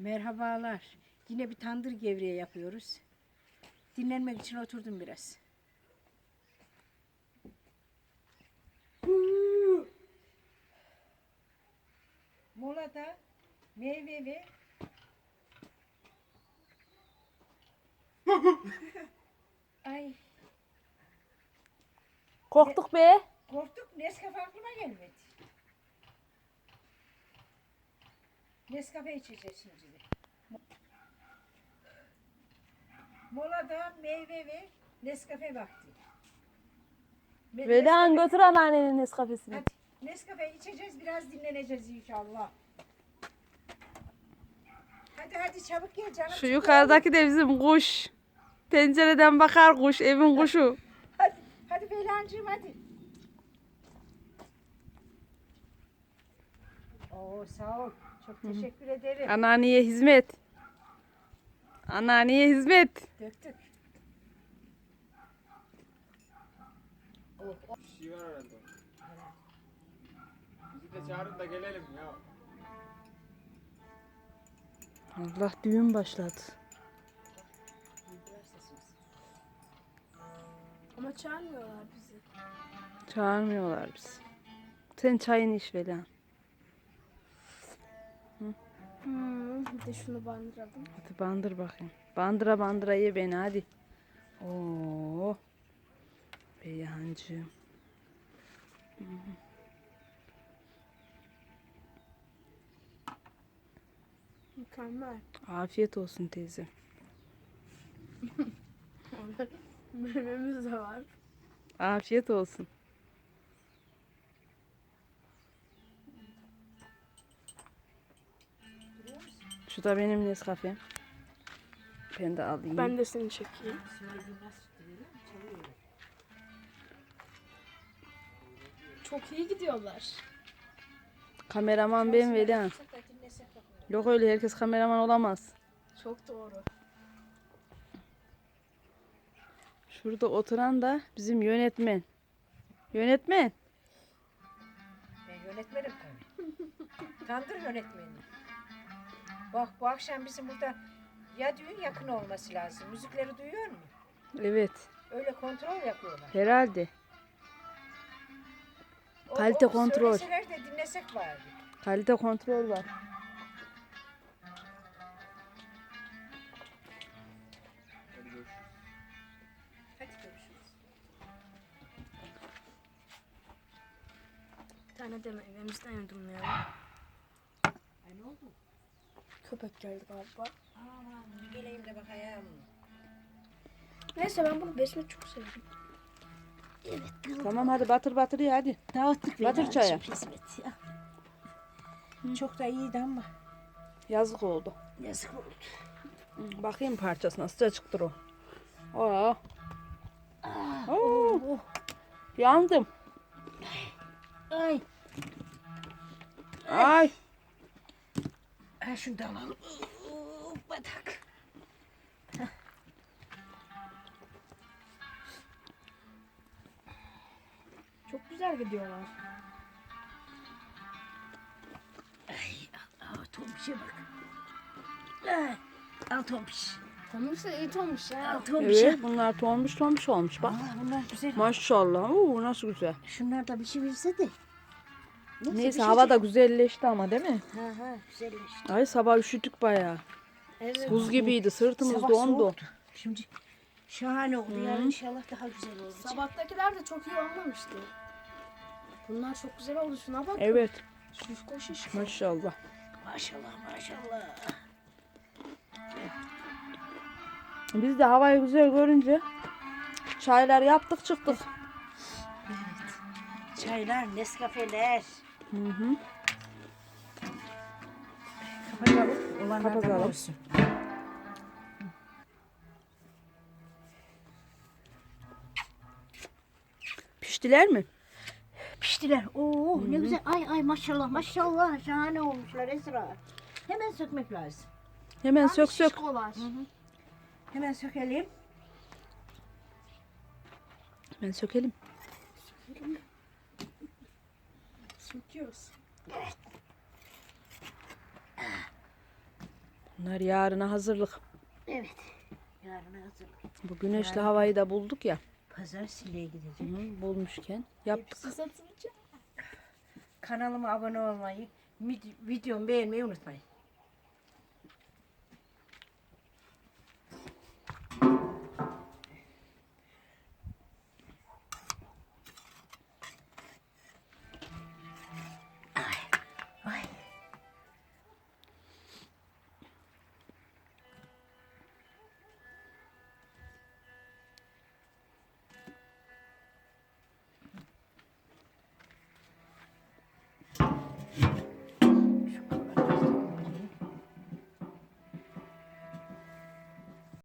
Merhabalar. Yine bir tandır gevreği yapıyoruz. Dinlenmek için oturdum biraz. Molada meyve ve Ay Korktuk be. korktuk Nescafe aklıma gelmedi. Nescafe içeceğiz şimdi. de. Molada meyve ve Nescafe vakti. Me- Vedan Nescafe- götür anneannenin Nescafe'sini. Hadi Nescafe içeceğiz biraz dinleneceğiz inşallah. Hadi hadi çabuk gel canım. Şu yukarıdaki de bizim kuş. Pencereden bakar kuş, evin kuşu. Hadi, hadi Beylancığım hadi. Oo sağ ol. Çok teşekkür ederim. Anneanneye hizmet. Anneanneye hizmet. Döktük. Oh, oh. Bir şey var herhalde. Bizi de çağırın da gelelim ya. Allah düğün başladı. Ama çağırmıyorlar bizi. Çağırmıyorlar bizi. Sen çayını iç Velan. Hmm, bir de şunu bandıralım. Hadi bandır bakayım. Bandıra bandıra ye beni hadi. Oo. Beyhancığım. Mükemmel. Afiyet olsun teyze. Meyvemiz de var. Afiyet olsun. Şu da benim Nescafe'm. Ben de alayım. Ben de seni çekeyim. Çok iyi gidiyorlar. Kameraman ben Velihan. Yok öyle herkes kameraman olamaz. Çok doğru. Şurada oturan da bizim yönetmen. Yönetmen. Ben yönetmenim tabii. Tandır yönetmeni. Bak bu akşam bizim burada ya düğün yakın olması lazım. Müzikleri duyuyor mu? Evet. Öyle kontrol yapıyorlar. Herhalde. O- Kalite o kontrol. Söyleseler de dinlesek vardı. Kalite kontrol var. Hadi görüşürüz. Bir tane de meyvemizden yudumlayalım. Ay ne oldu? Köpek geldi galiba. Aman geleyim de bakayım. Neyse ben bunu besmeyi çok sevdim. Tamam hadi batır batır ye hadi. Dağıttık Batır beni çaya. Hizmet ya. Çok da iyiydi ama Yazık oldu. yazık oldu. Hı, Bakayım parçasına sıcacıktır o. Aa. Oo, Oh, yandım. ay. Ay. Ha alalım. Oo, batak. Çok güzel gidiyorlar. Aa, tombişe bak. Ay, al tombiş. De iyi tombiş ya. Al tombişe. Evet bunlar tombiş tombiş olmuş bak. Aa, bunlar güzel. Maşallah. Oo, nasıl güzel. Şunlar da bir şey bilse de. Neyse hava da güzelleşti ama değil mi? Ha ha güzelleşti. Ay sabah üşüdük bayağı. Evet. Buz gibiydi sırtımız Sabah dondu. soğuktu. Şimdi şahane oldu. Yarın inşallah daha güzel olacak. Sabahtakiler de çok iyi olmamıştı. Bunlar çok güzel oldu. Şuna bak. Evet Şişko şişko. maşallah. Maşallah maşallah. Biz de havayı güzel görünce çaylar yaptık çıktık. Çaylar, Nescafeler. Hı hı. Olsun. Piştiler mi? Piştiler. Oo ne güzel. Ay ay maşallah maşallah. Şahane olmuşlar Esra. Hemen sökmek lazım. Hemen sök sök. Şişkolar. Hemen sökelim. Hemen sökelim. Söküyoruz. Bunlar yarına hazırlık. Evet. Yarın hazırlık. Bu güneşli havayı da bulduk ya. Pazar Sile'ye gidecek. Hı, bulmuşken yaptık. Hepsi satılacak. Kanalıma abone olmayı, vid- videomu beğenmeyi unutmayın.